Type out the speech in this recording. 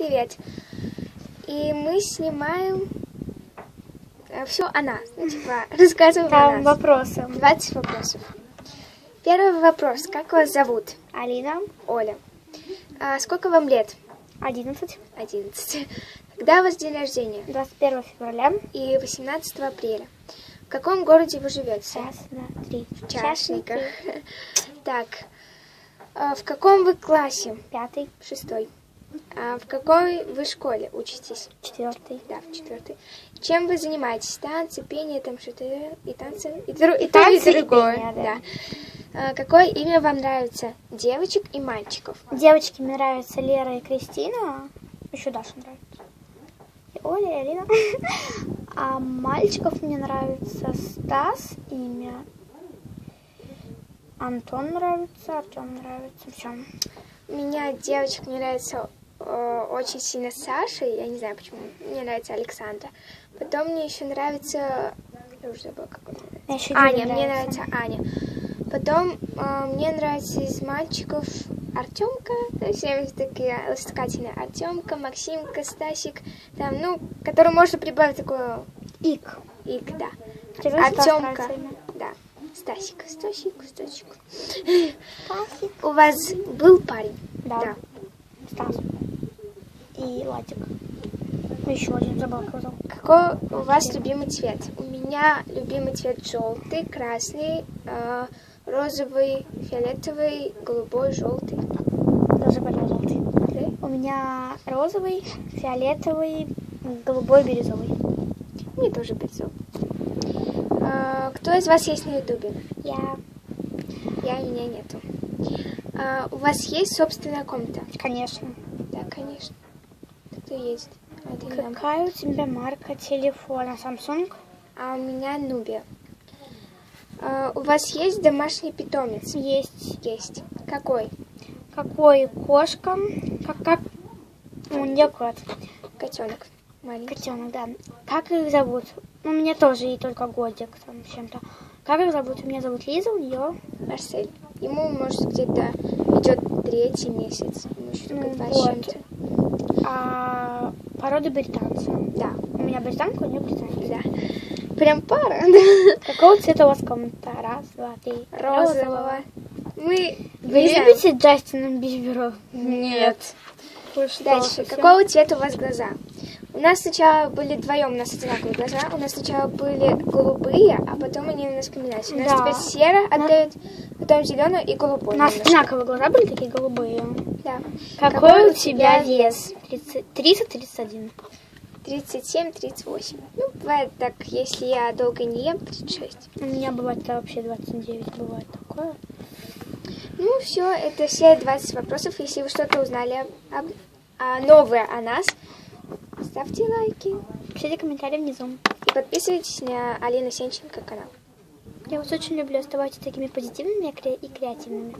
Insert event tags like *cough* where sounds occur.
привет. И мы снимаем все о нас. Ну, типа, рассказываем о Там нас. вопросы. 20 вопросов. Первый вопрос. Как вас зовут? Алина, Оля. А сколько вам лет? 11, 11. Когда у вас день рождения? 21 февраля, И 18 апреля. В каком городе вы живете? час на три. В Чашниках. *laughs* Так. А В каком вы классе? Пятый, Шестой. А в какой вы школе учитесь? четвертый. Да, в четвертой. Чем вы занимаетесь? Танцы, пение, там что-то и танцы, и, дру- и, И и танцы, и другое. пение, да. А, какое имя вам нравится? Девочек и мальчиков? Девочки мне нравятся Лера и Кристина. Еще Даша нравится. И Оля, и Алина. *laughs* А мальчиков мне нравится Стас, имя. Антон нравится, Артем нравится. Все. Меня девочек мне нравится очень сильно Саша, я не знаю почему. Мне нравится Александра. Потом мне еще нравится... Я уже забыла, как он нравится. Аня, мне нравится Аня. Потом э, мне нравится из мальчиков Артемка, все такие ласкательные. Артемка, Максимка, Стасик, там, ну, который можно прибавить такое Ик. ик, да. Артемка, да. Стасик, Стасик, Стасик. Стасик. У вас был парень? Да. Стас. И Латик. Еще один забыл, зовут. Какой у вас любимый цвет? У меня любимый цвет желтый, красный, э, розовый, фиолетовый, голубой, желтый. Более желтый. Да? У меня розовый, фиолетовый, голубой, бирюзовый. Мне тоже бирюзовый. А, кто из вас есть на ютубе? Я, Я, меня нету. А, у вас есть собственная комната? конечно. Да, конечно. Кто есть? Алина. Какая у тебя марка телефона? Samsung? А у меня Нубия. А, у вас есть домашний питомец? Есть. Есть. Какой? Какой кошка? Как, как? Ну, не кот. Котенок. Маленький. Котенок, да. Как их зовут? У меня тоже ей только годик там чем-то. Как их зовут? У меня зовут Лиза, у нее Марсель. Ему, может, где-то идет третий месяц. Ему еще только Ну, два вот. чем-то. А, порода британца. Да, У меня британка, у нее британец. да. Прям пара. *laughs* Какого цвета у вас комната? Раз, два, три. Розового. Мы Вы любите Джастина Бибера? Нет. Дальше. Какого цвета у вас глаза? У нас сначала были вдвоем, у нас одинаковые глаза. У нас сначала были голубые, а потом они у нас поменялись. У нас Да. теперь серо отдает, потом зеленый и голубой. У нас немножко. одинаковые глаза были такие голубые. Да. Какой, у тебя вес? 30-31. 37-38. Ну, бывает так, если я долго не ем, 36. У меня бывает вообще 29, бывает такое. Ну, все, это все 20 вопросов. Если вы что-то узнали об- а, новое о нас, ставьте лайки. Пишите комментарии внизу. И подписывайтесь на Алина Сенченко канал. Я вас очень люблю. Оставайтесь такими позитивными и кре- и креативными.